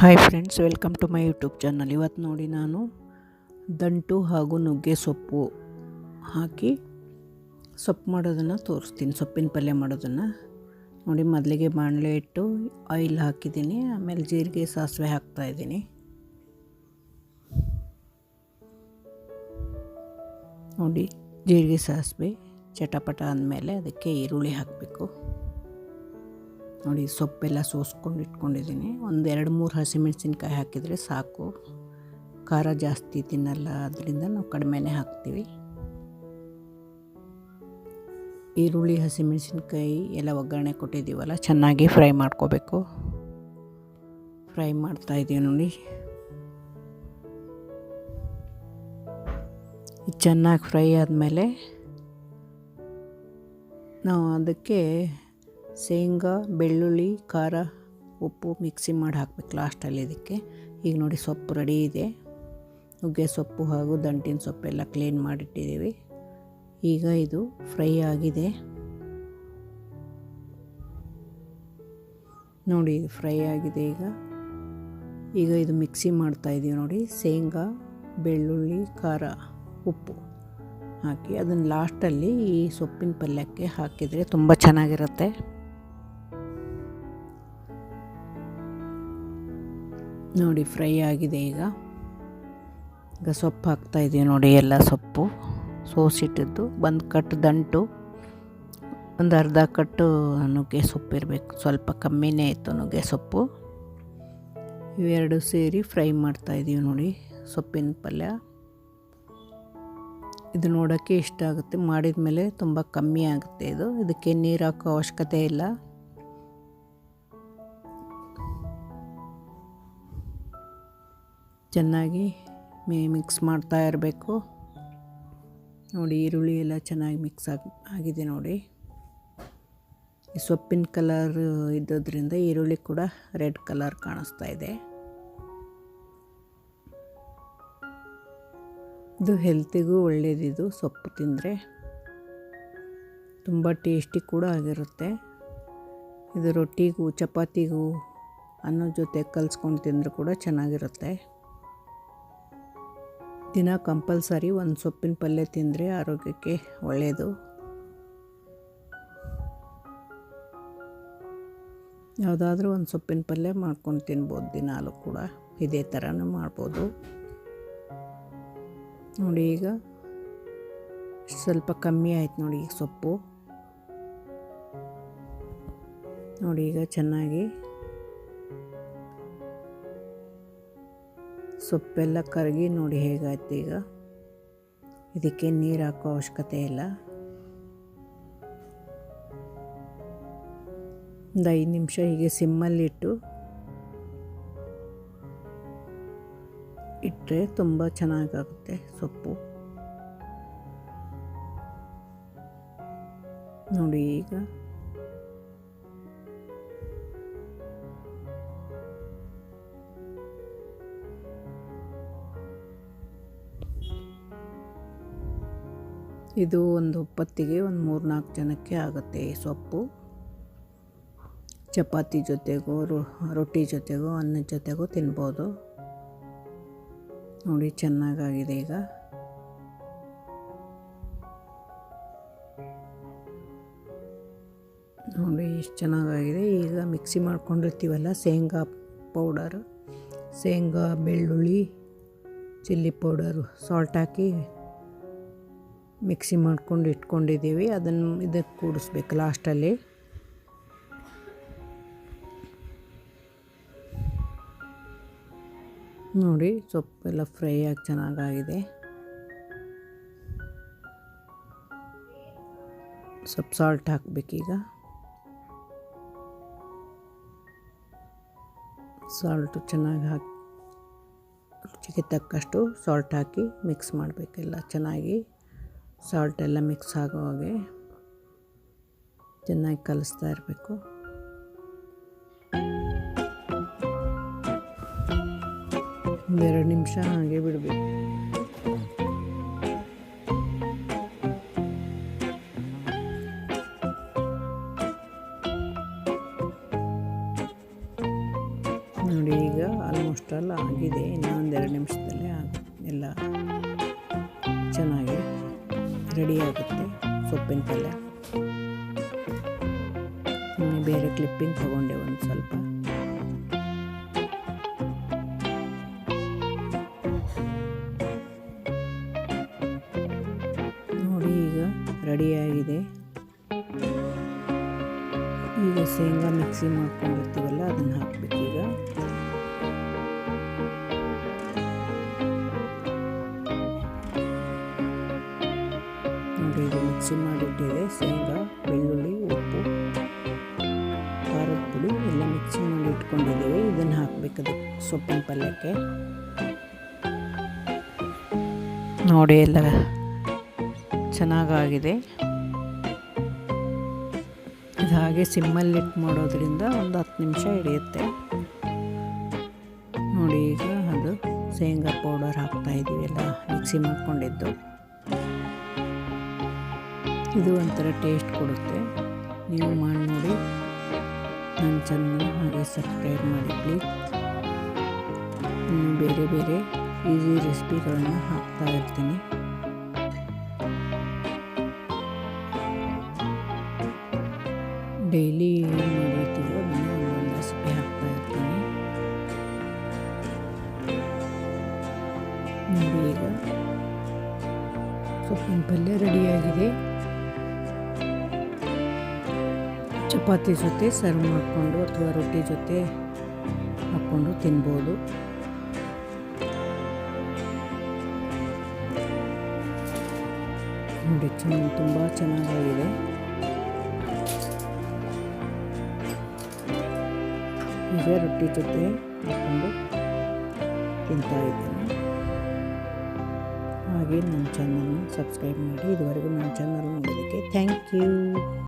Hi friends welcome to my YouTube channel ಇವತ್ತು ನೋಡಿ ನಾನು ದಂಟು ಹಾಗೂ ನುಗ್ಗೆ ಸೊಪ್ಪು ಹಾಕಿ ಸೊಪ್ಪು ಮಾಡೋದನ್ನು ತೋರಿಸ್ತೀನಿ. ಸೊಪ್ಪಿನ ಪಲ್ಯ ಮಾಡೋದನ್ನು. ನೋಡಿ ಮೊದಲಿಗೆ ಬಾಣಲೆ ಇಟ್ಟು ಆಯಿಲ್ ಹಾಕಿದ್ದೀನಿ. ಆಮೇಲೆ ಜೀರಿಗೆ ಸಾಸಿವೆ ಹಾಕ್ತಾಯಿದ್ದೀನಿ ನೋಡಿ, ಜೀರಿಗೆ ಸಾಸಿವೆ ಚಟಪಟ ಅಂದಮೇಲೆ ಅದಕ್ಕೆ ಈರುಳ್ಳಿ ಹಾಕಬೇಕು. ನೋಡಿ ಸೊಪ್ಪೆಲ್ಲ ಸೋಸ್ಕೊಂಡು ಇಟ್ಕೊಂಡಿದ್ದೀನಿ. ಒಂದು ಎರಡು ಮೂರು ಹಸಿಮೆಣಸಿನ್ಕಾಯಿ ಹಾಕಿದರೆ ಸಾಕು. ಖಾರ ಜಾಸ್ತಿ ತಿನ್ನಲ್ಲ, ಅದರಿಂದ ನಾವು ಕಡಿಮೆನೇ ಹಾಕ್ತೀವಿ. ಈರುಳ್ಳಿ, ಹಸಿಮೆಣಸಿನ್ಕಾಯಿ ಎಲ್ಲ ಒಗ್ಗರಣೆ ಕೊಟ್ಟಿದ್ದೀವಲ್ಲ, ಚೆನ್ನಾಗಿ ಫ್ರೈ ಮಾಡ್ಕೋಬೇಕು. ಫ್ರೈ ಮಾಡ್ತಾ ಇದ್ದೀವಿ ನೋಡಿ. ಚೆನ್ನಾಗಿ ಫ್ರೈ ಆದಮೇಲೆ ನಾವು ಅದಕ್ಕೆ ಶೇಂಗಾ, ಬೆಳ್ಳುಳ್ಳಿ, ಖಾರ, ಉಪ್ಪು ಮಿಕ್ಸಿ ಮಾಡಿ ಹಾಕ್ಬೇಕು ಲಾಸ್ಟಲ್ಲಿ ಇದಕ್ಕೆ. ಈಗ ನೋಡಿ ಸೊಪ್ಪು ರೆಡಿ ಇದೆ. ನುಗ್ಗೆ ಸೊಪ್ಪು ಹಾಗೂ ದಂಟಿನ ಸೊಪ್ಪೆಲ್ಲ ಕ್ಲೀನ್ ಮಾಡಿಟ್ಟಿದ್ದೀವಿ. ಈಗ ಇದು ಫ್ರೈ ಆಗಿದೆ. ನೋಡಿ ಫ್ರೈ ಆಗಿದೆ ಈಗ. ಈಗ ಇದು ಮಿಕ್ಸಿ ಮಾಡ್ತಾಯಿದ್ದೀವಿ ನೋಡಿ. ಶೇಂಗಾ, ಬೆಳ್ಳುಳ್ಳಿ, ಖಾರ, ಉಪ್ಪು ಹಾಕಿ. ಅದನ್ನು ಲಾಸ್ಟಲ್ಲಿ ಈ ಸೊಪ್ಪಿನ ಪಲ್ಯಕ್ಕೆ ಹಾಕಿದರೆ ತುಂಬ ಚೆನ್ನಾಗಿರುತ್ತೆ. ನೋಡಿ ಫ್ರೈ ಆಗಿದೆ ಈಗ. ಈಗ ಸೊಪ್ಪು ಹಾಕ್ತಾಯಿದ್ದೀವಿ ನೋಡಿ, ಎಲ್ಲ ಸೊಪ್ಪು. ಸೋಸಿಟ್ಟಿದ್ದು ಬಂದು ಕಟ್ಟು ದಂಟು. ಒಂದು ಅರ್ಧ ಕಟ್ಟು ನುಗ್ಗೆ ಸೊಪ್ಪು ಇರಬೇಕು. ಸ್ವಲ್ಪ ಕಮ್ಮಿನೇ ಇತ್ತು ನುಗ್ಗೆ ಸೊಪ್ಪು. ಇವೆರಡು ಸೇರಿ ಫ್ರೈ ಮಾಡ್ತಾಯಿದ್ದೀವಿ ನೋಡಿ, ಸೊಪ್ಪಿನ ಪಲ್ಯ. ಇದು ನೋಡೋಕ್ಕೆ ಇಷ್ಟ ಆಗುತ್ತೆ. ಮಾಡಿದ ಮೇಲೆ ತುಂಬ ಕಮ್ಮಿ ಆಗುತ್ತೆ ಇದು. ಇದಕ್ಕೆ ನೀರು ಹಾಕೋ ಅವಶ್ಯಕತೆ ಇಲ್ಲ. ಚೆನ್ನಾಗಿ ಮಿಕ್ಸ್ ಮಾಡ್ತಾ ಇರಬೇಕು. ನೋಡಿ, ಈರುಳ್ಳಿ ಎಲ್ಲ ಚೆನ್ನಾಗಿ ಮಿಕ್ಸ್ ಆಗಿ, ಆಗಿದೆ ನೋಡಿ. ಸೊಪ್ಪಿನ ಕಲರ್ ಇದ್ದದ್ರಿಂದ ಈರುಳ್ಳಿ ಕೂಡ ರೆಡ್ ಕಲರ್ ಕಾಣಿಸ್ತಾ ಇದೆ. ಇದು ಹೆಲ್ತಿಗೂ ಒಳ್ಳೆಯದಿದು ಸೊಪ್ಪು ತಿಂದರೆ. ತುಂಬ ಟೇಸ್ಟಿ ಕೂಡ ಆಗಿರುತ್ತೆ. ಇದು ರೊಟ್ಟಿಗೂ, ಚಪಾತಿಗೂ ಅನ್ನೋ ಜೊತೆ ಕಲ್ಸ್ಕೊಂಡು ತಿಂದರೂ ಕೂಡ ಚೆನ್ನಾಗಿರುತ್ತೆ. ದಿನ ಕಂಪಲ್ಸರಿ ಒಂದು ಸೊಪ್ಪಿನ ಪಲ್ಯ ತಿಂದರೆ ಆರೋಗ್ಯಕ್ಕೆ ಒಳ್ಳೆಯದು. ಯಾವುದಾದ್ರೂ ಒಂದು ಸೊಪ್ಪಿನ ಪಲ್ಯ ಮಾಡ್ಕೊಂಡು ತಿನ್ಬೋದು, ದಿನಾಲು ಕೂಡ ಇದೇ ಥರನೂ ಮಾಡ್ಬೋದು. ನೋಡಿ ಈಗ ಸ್ವಲ್ಪ ಕಮ್ಮಿ ಆಯ್ತು ನೋಡಿ ಈಗ ಸೊಪ್ಪು. ನೋಡಿ ಈಗ ಚೆನ್ನಾಗಿ ಸೊಪ್ಪೆಲ್ಲ ಕರಗಿ ನೋಡಿ ಹೇಗಾಯ್ತು ಈಗ? ಇದಕ್ಕೆ ನೀರು ಹಾಕೋ ಅವಶ್ಯಕತೆ ಇಲ್ಲ. ಒಂದು ಐದು ನಿಮಿಷ ಹೀಗೆ ಸಿಮ್ಮಲ್ಲಿಟ್ಟು ಇಟ್ಟರೆ ತುಂಬ ಚೆನ್ನಾಗಾಗುತ್ತೆ ಸೊಪ್ಪು. ನೋಡಿ ಈಗ. ಇದು ಒಂದು ಒಪ್ಪತ್ತಿಗೆ ಒಂದು ಮೂರು ನಾಲ್ಕು ಜನಕ್ಕೆ ಆಗುತ್ತೆ ಸೊಪ್ಪು. ಚಪಾತಿ ಜೊತೆಗೋ ರೊಟ್ಟಿ ಜೊತೆಗೋ ಅನ್ನದ ಜೊತೆಗೋ ತಿನ್ಬೋದು. ನೋಡಿ ಚೆನ್ನಾಗಾಗಿದೆ ಈಗ. ನೋಡಿ ಎಷ್ಟು ಚೆನ್ನಾಗಾಗಿದೆ. ಈಗ ಮಿಕ್ಸಿ ಮಾಡ್ಕೊಂಡಿರ್ತೀವಲ್ಲ, ಶೇಂಗಾ ಪೌಡರ್. ಶೇಂಗಾ, ಬೆಳ್ಳುಳ್ಳಿ, ಚಿಲ್ಲಿ ಪೌಡರು ಸಾಲ್ಟ್ ಹಾಕಿ ಮಿಕ್ಸಿ ಮಾಡ್ಕೊಂಡು ಇಟ್ಕೊಂಡಿದ್ದೀವಿ. ಅದನ್ನು ಇದಕ್ಕೆ ಕೂಡಿಸ್ಬೇಕು ಲಾಸ್ಟಲ್ಲಿ. ನೋಡಿ ಸೊಪ್ಪೆಲ್ಲ ಫ್ರೈ ಆಗಿ ಚೆನ್ನಾಗಾಗಿದೆ. ಸ್ವಲ್ಪ ಸಾಲ್ಟ್ ಹಾಕಬೇಕೀಗ. ಸಾಲ್ಟು ಚೆನ್ನಾಗಿ ಹಾಕಿ, ರುಚಿಗೆ ತಕ್ಕಷ್ಟು ಸಾಲ್ಟ್ ಹಾಕಿ ಮಿಕ್ಸ್ ಮಾಡಬೇಕೆಲ್ಲ ಚೆನ್ನಾಗಿ. ಸಾಲ್ಟ್ ಎಲ್ಲ ಮಿಕ್ಸ್ ಆಗೋ ಹಾಗೆ ಚೆನ್ನಾಗಿ ಕಲಿಸ್ತಾ ಇರಬೇಕು. ಒಂದೆರಡು ನಿಮಿಷ ಹಾಗೆ ಬಿಡಬೇಕು. ನೋಡಿ, ಈಗ ಆಲ್ಮೋಸ್ಟ್ ಆಲ್ ಆಗಿದೆ. ಇನ್ನೊಂದೆರಡು ನಿಮಿಷದಲ್ಲಿ ಆಗ ಎಲ್ಲ ಚೆನ್ನಾಗಿ ರೆಡಿ ಆಗುತ್ತೆ ಸೊಪ್ಪಿನ ಪಲ್ಯ. ಸುಮ್ಮನೆ ಬೇರೆ ಕ್ಲಿಪ್ಪಿಂಗ್ ತಗೊಂಡೆ ಒಂದು ಸ್ವಲ್ಪ. ನೋಡಿ ಈಗ ರೆಡಿಯಾಗಿದೆ. ಈಗ ಶೇಂಗಾ ಮಿಕ್ಸಿ ಮಾಡ್ಕೊಂಡಿರ್ತೀವಲ್ಲ, ಅದನ್ನು ಹಾಕ್ಬೇಕೀಗ ನೋಡಿ ಮಿಕ್ಸಿ ಮಾಡಿಟ್ಟಿದೆ ಶೇಂಗಾ, ಬೆಳ್ಳುಳ್ಳಿ, ಉಪ್ಪು, ಖಾರದ ಪುಡಿ ಎಲ್ಲ ಮಿಕ್ಸಿ ಮಾಡಿ ಇಟ್ಕೊಂಡಿದ್ದೀವಿ. ಇದನ್ನು ಹಾಕಬೇಕು ಅದು ಸೊಪ್ಪಿನ ಪಲ್ಯಕ್ಕೆ. ನೋಡಿ ಎಲ್ಲ ಚೆನ್ನಾಗಾಗಿದೆ. ಇದು ಹಾಗೆ ಸಿಮ್ಮಲ್ಲಿಟ್ಟು ಮಾಡೋದ್ರಿಂದ ಒಂದು ಹತ್ತು ನಿಮಿಷ ಹಿಡಿಯುತ್ತೆ. ನೋಡಿ ಈಗ ಅದು ಶೇಂಗಾ ಪೌಡರ್ ಹಾಕ್ತಾ ಇದ್ದೀವಿ ಎಲ್ಲ ಮಿಕ್ಸಿ ಮಾಡ್ಕೊಂಡಿದ್ದು. ಇದು ಒಂಥರ ಟೇಸ್ಟ್ ಕೊಡುತ್ತೆ. ನೀವು ಮಾಡಿ ನೋಡಿ. ನನ್ನ ಚಾನಲ್ ಹಾಗೆ ಸಬ್ಸ್ಕ್ರೈಬ್ ಮಾಡಿ ಪ್ಲೀಸ್ ಇನ್ನು ಬೇರೆ ಬೇರೆ ಈಸಿ ರೆಸಿಪಿಗಳನ್ನು ಹಾಕ್ತಾ ಇರ್ತೀನಿ. ಡೈಲಿ ಮಾಡಿರ್ತೀವೋ ರೆಸಿಪಿ ಹಾಕ್ತಾ ಇರ್ತೀನಿ. ಈಗ ಸೊಪ್ಪಿನ ಪಲ್ಯ ರೆಡಿಯಾಗಿದೆ ಚಪಾತಿ ಜೊತೆ ಸರ್ವ್ ಮಾಡಿಕೊಂಡು ಅಥವಾ ರೊಟ್ಟಿ ಜೊತೆ ಹಾಕ್ಕೊಂಡು ತಿನ್ಬೋದು. ನೋಡಿ, ಚೆನ್ನಾಗಿ, ತುಂಬ ಚೆನ್ನಾಗಾಗಿದೆ. ಈಗ ರೊಟ್ಟಿ ಜೊತೆ ಹಾಕ್ಕೊಂಡು ತಿಂತಾ ಇದ್ದೀನಿ. ಹಾಗೆ ನನ್ನ ಚಾನಲ್ನ ಸಬ್ಸ್ಕ್ರೈಬ್ ಮಾಡಿ, ಇದುವರೆಗೂ ನನ್ನ ಚಾನಲ್ ನೋಡೋದಕ್ಕೆ ಥ್ಯಾಂಕ್ ಯು.